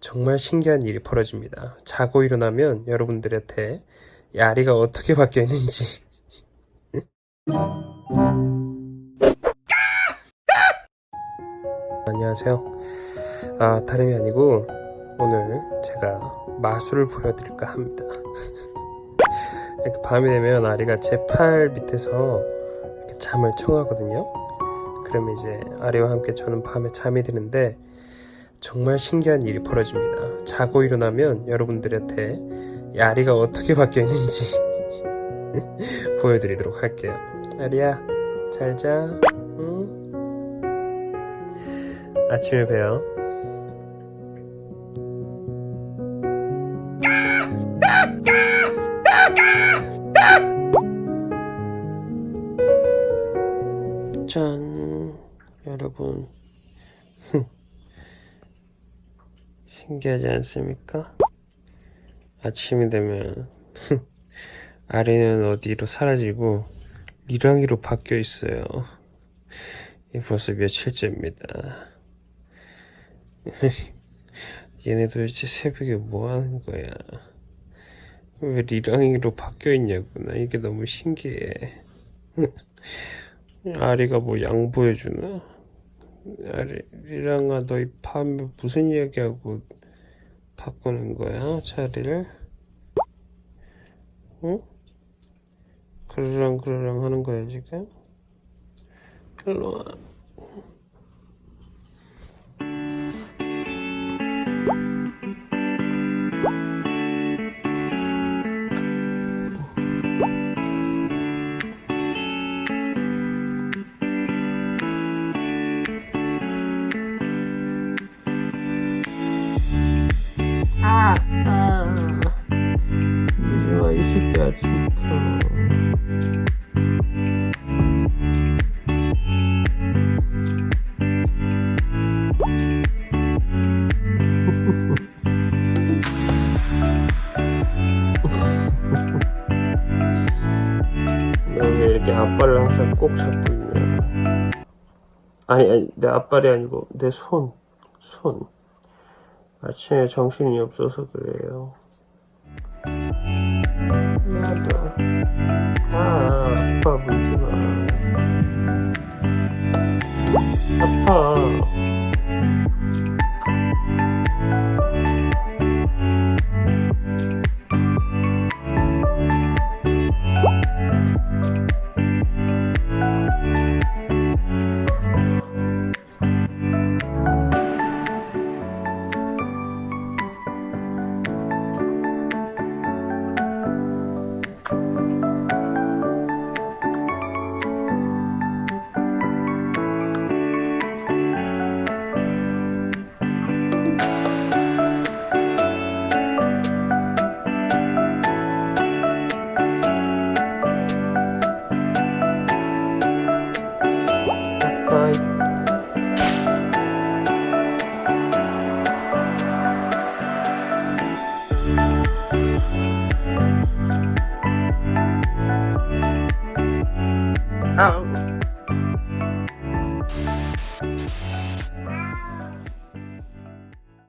정말 신기한 일이 벌어집니다. 자고 일어나면 여러분들한테 이 아리가 어떻게 바뀌어 있는지 안녕하세요. 아, 다름이 아니고 오늘 제가 마술을 보여드릴까 합니다. 이렇게 밤이 되면 아리가 제 팔 밑에서 잠을 청하거든요. 그러면 이제 아리와 함께 저는 밤에 잠이 드는데 정말 신기한 일이 벌어집니다. 자고 일어나면 여러분들한테 이 아리가 어떻게 바뀌어 있는지 보여드리도록 할게요. 아리야, 잘 자. 응? 아침에 봬요. 짠, 여러분. 신기하지 않습니까? 아침이 되면 아리는 어디로 사라지고 리랑이로 바뀌어 있어요. 벌써 며칠째입니다. 얘네 도대체 새벽에 뭐 하는 거야? 왜 리랑이로 바뀌어 있냐구나. 이게 너무 신기해. 아리가 뭐 양보해주나? 아리, 리랑아, 너희 밤에 무슨 이야기하고 바꾸는 거야? 자리를? 응? 그러랑 그러랑 하는 거야, 지금? 일로 와. 이렇게 앞발을 항상 꼭 잡고 있냐? 아니, 아니, 내 앞발이 아니고 내 손, 손. 아침에 정신이 없어서 그래요. 아파. 아빠. 아우.